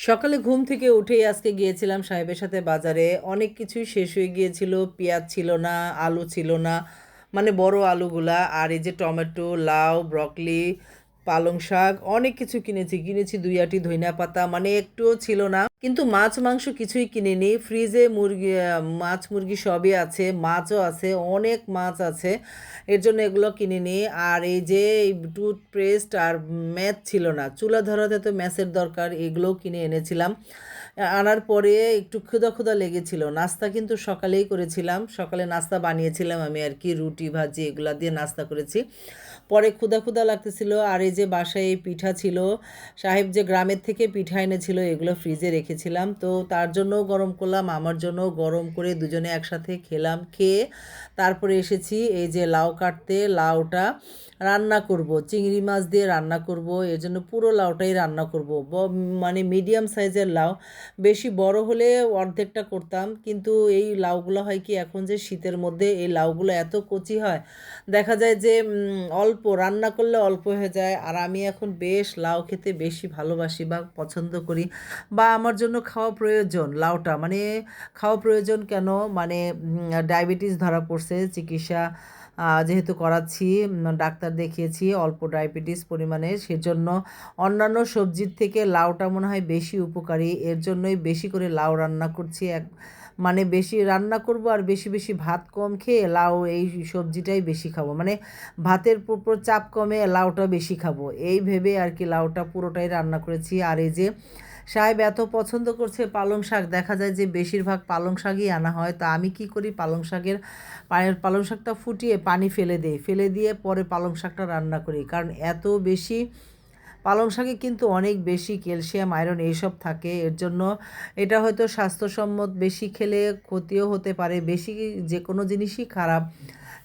সকালে ঘুম থেকে উঠেই আজকে গিয়েছিলাম সাহেবের সাথে বাজারে। অনেক কিছুই শেষ হয়ে গিয়েছিল, পেঁয়াজ ছিল না, আলু ছিল না মানে বড় আলুগুলা, আর এই যে টমেটো, লাউ, ব্রকলি পালং শাক, অনেক কিছু কিনেছি। কিনেছি দুই আটি ধইনা পাতা মানে একটুও ছিল না। কিন্তু মাছ, মাংস কিছুই কিনিনি। ফ্রিজে মুরগি মাছ, মুরগি সবই আছে, মাছও আছে, অনেক মাছ আছে। এর জন্য এগুলো কিনিনি। আর এই যে টুথপেস্ট আর ম্যাচ ছিল না, চুলা ধরাতে তো ম্যাচের দরকার, এগুলোও কিনে এনেছিলাম। আনার পরে একটু ক্ষুধা ক্ষুধা লেগেছিল। নাস্তা কিন্তু সকালেই করেছিলাম। সকালে নাস্তা বানিয়েছিলাম আমি আর কি, রুটি, ভাজি এগুলা দিয়ে নাস্তা করেছি। পরে ক্ষুধা ক্ষুধা লাগতেছিল আর এই যে বাসায় এই পিঠা ছিল, সাহেব যে গ্রামের থেকে পিঠা এনেছিল এগুলো ফ্রিজে রেখেছিলাম। তো তার জন্য গরম করলাম, আমার জন্য গরম করে দুজনে একসাথে খেলাম, খেয়ে তারপরে এসেছি এই যে লাউ কাটতে, লাউটা রান্না করব। চিংড়ি মাছ দিয়ে রান্না করব, এর জন্য পুরো লাউটাই রান্না করব। মানে মিডিয়াম সাইজের লাউ। বেশি বড় হলে অর্ধেকটা করতাম। কিন্তু এই লাউগুলো হয় কি, এখন যে শীতের মধ্যে এই লাউগুলো এত কচি হয়, দেখা যায় যে অল্প রান্না করলে অল্প হয়ে যায়। আর আমি এখন বেশ লাউ খেতে বেশি ভালোবাসি বা পছন্দ করি বা আমার জন্য খাওয়া প্রয়োজন লাউটা। মানে খাওয়া প্রয়োজন কেন? মানে ডায়াবেটিস ধরা পড়ছে, চিকিৎসা যেহেতু করাচ্ছি ডাক্তার দেখিয়েছি অল্প ডায়াবেটিস পরিমাণে। সেজন্য অন্যান্য সবজির থেকে লাউটা মনে হয় বেশি উপকারী। এর জন্যই বেশি করে লাউ রান্না করছি। এক মানে বেশি রান্না করব আর বেশি বেশি ভাত কম খেয়ে লাউ এই সবজিটাই বেশি খাব। মানে ভাতের উপর চাপ কমে লাউটা বেশি খাব। এই ভেবে আর কি লাউটা পুরোটাই রান্না করেছি। আর এই যে সাহেব এত পছন্দ করছে পালং শাক, দেখা যায় যে বেশিরভাগ পালং শাকই আনা হয়। তা আমি কি করি? পালং শাকের পায়ের, পালং শাকটা ফুটিয়ে পানি ফেলে দিই। ফেলে দিয়ে পরে পালং শাকটা রান্না করি। কারণ এত বেশি পালং শাকে কিন্তু অনেক বেশি ক্যালসিয়াম, আয়রন এইসব থাকে। এর জন্য এটা হয়তো স্বাস্থ্যসম্মত বেশি খেলে ক্ষতিও হতে পারে, বেশি যে কোনো জিনিসই খারাপ।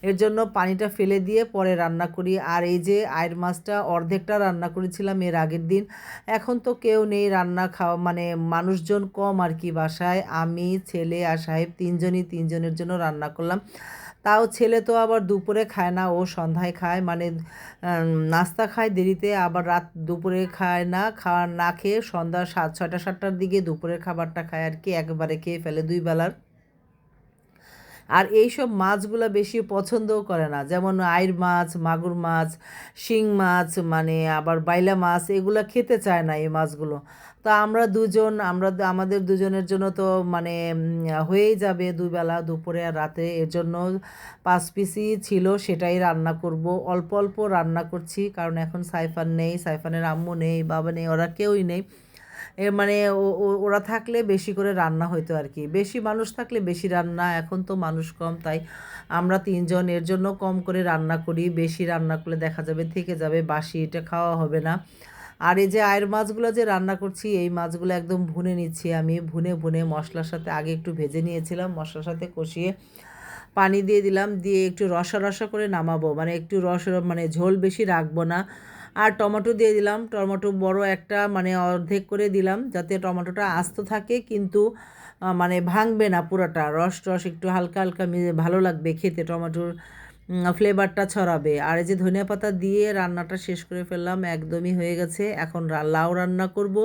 এর জন্য পানিটা ফেলে দিয়ে পরে রান্না করি। আর এই যে আয়ের মাছটা অর্ধেকটা রান্না করেছিলাম এর আগের দিন, এখন তো কেউ নেই রান্না খাওয়া মানে মানুষজন কম আর কি বাসায়। আমি, ছেলে আর সাহেব তিনজনই তিনজনের জন্য রান্না করলাম। তাও ছেলে তো আবার দুপুরে খায় না, ও সন্ধ্যায় খায়। মানে নাস্তা খায় দেরিতে, আবার রাত দুপুরে খায় না, খাওয়ার না খেয়ে সন্ধ্যা সাত, ছয়টা, সাতটার দিকে দুপুরের খাবারটা খায় আর কি, একবারে খেয়ে ফেলে দুই বেলার। আর এই সব মাছগুলো বেশি পছন্দও করে না। যেমন আইর মাছ, মাগুর মাছ, শিং মাছ মানে আবার বাইলা মাছ, এগুলো খেতে চায় না এই মাছগুলো। তা আমরা দুজন, আমরা আমাদের দুজনের জন্য তো মানে হয়েই যাবে দুবেলা, দুপুরে আর রাতে। এর জন্য পাঁচ পিসই ছিল, সেটাই রান্না করব। অল্প অল্প রান্না করছি, কারণ এখন সাইফান নেই, সাইফানের আম্মু নেই, বাবা নেই, ওরা কেউই নেই। মানে ওরা থাকলে বেশি করে রান্না হইতো আর কি বেশি মানুষ থাকলে বেশি রান্না, এখন তো মানুষ কম, তাই আমরা তিনজন, এর জন্য কম করে রান্না করি, বেশি রান্না করলে দেখা যাবে থেকে যাবে, বাসি এটা খাওয়া হবে না। আর এই যে আয়ের মাছগুলো যে রান্না করছি, এই মাছগুলো একদম ভুনে নিচ্ছি আমি। ভুনে ভুনে মশলার সাথে আগে একটু ভেজে নিয়েছিলাম, মশলার সাথে কষিয়ে পানি দিয়ে দিলাম, দিয়ে একটু রসা রসা করে নামাবো। মানে একটু রস মানে ঝোল বেশি রাখব না। আর টমেটো দিয়ে দিলাম। টমেটো বড় একটা মানে অর্ধেক করে দিলাম যাতে টমেটোটা আস্ত থাকে, কিন্তু মানে ভাঙবে না পুরোটা। রস টস একটু হালকা হালকা ভালো লাগবে খেতে, টমেটোর ফ্লেভারটা ছড়াবে। আর এই যে ধনিয়া পাতা দিয়ে রান্নাটা শেষ করে ফেললাম, একদমই হয়ে গেছে। এখন লাউ রান্না করব।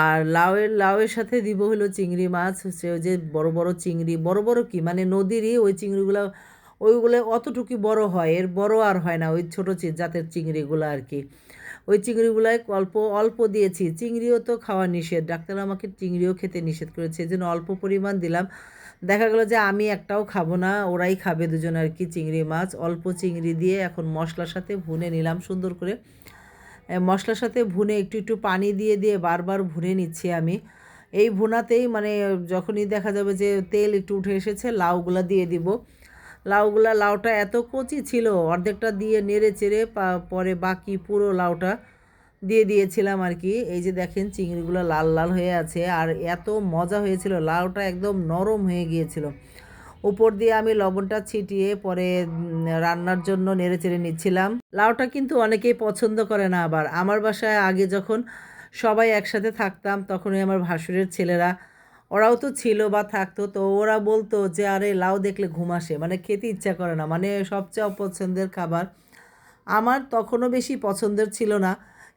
আর লাউয়ের লাউয়ের সাথে দিব হলো চিংড়ি মাছ। হচ্ছে ওই যে বড় বড় চিংড়ি, বড় বড় কি? মানে নদীরই ওই চিংড়িগুলো ওইগুলো অতটুকু বড় হয়, এর বড় আর হয় না, ওই ছোটো জাতের চিংড়িগুলো আর কি। ওই চিংড়িগুলাই অল্প অল্প দিয়েছি, চিংড়িও তো খাওয়া নিষেধ, ডাক্তার আমাকে চিংড়িও খেতে নিষেধ করেছে, এই জন্য অল্প পরিমাণ দিলাম। দেখা গেলো যে আমি একটাও খাব না, ওরাই খাবে দুজন আর কি চিংড়ি মাছ, অল্প চিংড়ি দিয়ে এখন মশলার সাথে ভুনে নিলাম সুন্দর করে। মশলার সাথে ভুনে একটু একটু পানি দিয়ে দিয়ে বারবার ভুনে নিচ্ছি আমি। এই ভুনাতেই মানে যখনই দেখা যাবে যে তেল একটু উঠে এসেছে, লাউগুলা দিয়ে দিব। লাউগুলা, লাউটা এত কচি ছিল, অর্ধেকটা দিয়ে নেড়ে চেড়ে পরে বাকি পুরো লাউটা দিয়ে দিয়েছিলাম আর কি। এই যে দেখেন চিংড়িগুলো লাল লাল হয়ে আছে, আর এত মজা হয়েছিল, লাউটা একদম নরম হয়ে গিয়েছিল। উপর দিয়ে আমি লবণটা ছিটিয়ে পরে রান্নার জন্য নেড়ে চেড়ে নিচ্ছিলাম। লাউটা কিন্তু অনেকেই পছন্দ করে না আবার। আমার বাসায় আগে যখন সবাই একসাথে থাকতাম, তখনই আমার ভাসুরের ছেলেরা ওরাও তো ছিল বা থাকতো, তো ওরা বলতো যে, আরে, লাউ দেখলে ঘুম আসে। মানে খেতে ইচ্ছা করে না। মানে সবচেয়ে অপছন্দের খাবার আমার তখনও বেশি পছন্দের ছিল না,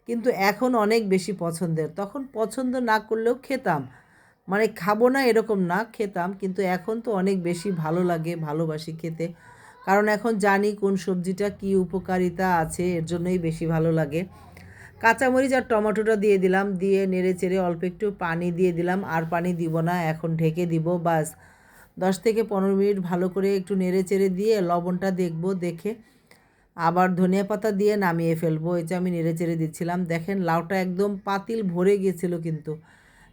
কিন্তু এখন অনেক বেশি পছন্দের। তখন পছন্দ না করলেও খেতাম। মানে খাব না এরকম না, খেতাম, কিন্তু এখন তো অনেক বেশি ভালো লাগে, ভালোবাসি খেতে। কারণ এখন জানি কোন সবজিটা কী উপকারিতা আছে, এর জন্যই বেশি ভালো লাগে। কাঁচামরিচ আর টমেটোটা দিয়ে দিলাম, দিয়ে নেড়ে চেড়ে অল্প একটু পানি দিয়ে দিলাম, আর পানি দিব না, এখন ঢেকে দিব, বাস। দশ থেকে পনেরো মিনিট ভালো করে একটু নেড়ে চেড়ে দিয়ে লবণটা দেখব, দেখে আবার ধনিয়া পাতা দিয়ে নামিয়ে ফেলব, এই যে আমি নেড়ে চেড়ে দিচ্ছিলাম। দেখেন লাউটা একদম পাতিল ভরে গিয়েছিল কিন্তু,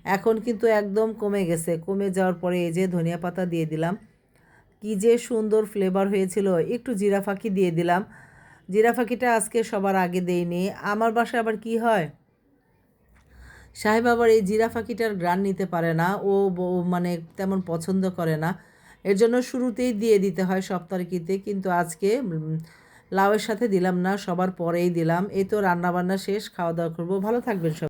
এখন কিন্তু একদম কমে গেছে। কমে যাওয়ার পরে এই যে ধনিয়া পাতা দিয়ে দিলাম, কী যে সুন্দর ফ্লেভার হয়েছিল, একটু জিরা ফাঁকি দিয়ে দিলাম। জিরা ফাঁকিটা আজকে সবার আগে দেয়নি। আমার বাসায় আবার কি হয়? সাহেব আবার এই জিরা ফাঁকিটার গ্রান নিতে পারে না। ও মানে তেমন পছন্দ করে না। এর জন্য শুরুতেই দিয়ে দিতে হয় সব তরকিতে। কিন্তু আজকে লাউয়ের সাথে দিলাম না, সবার পরেই দিলাম। এই তো রান্নাবান্না শেষ, খাওয়া দাওয়া করব। ভালো থাকবেন সব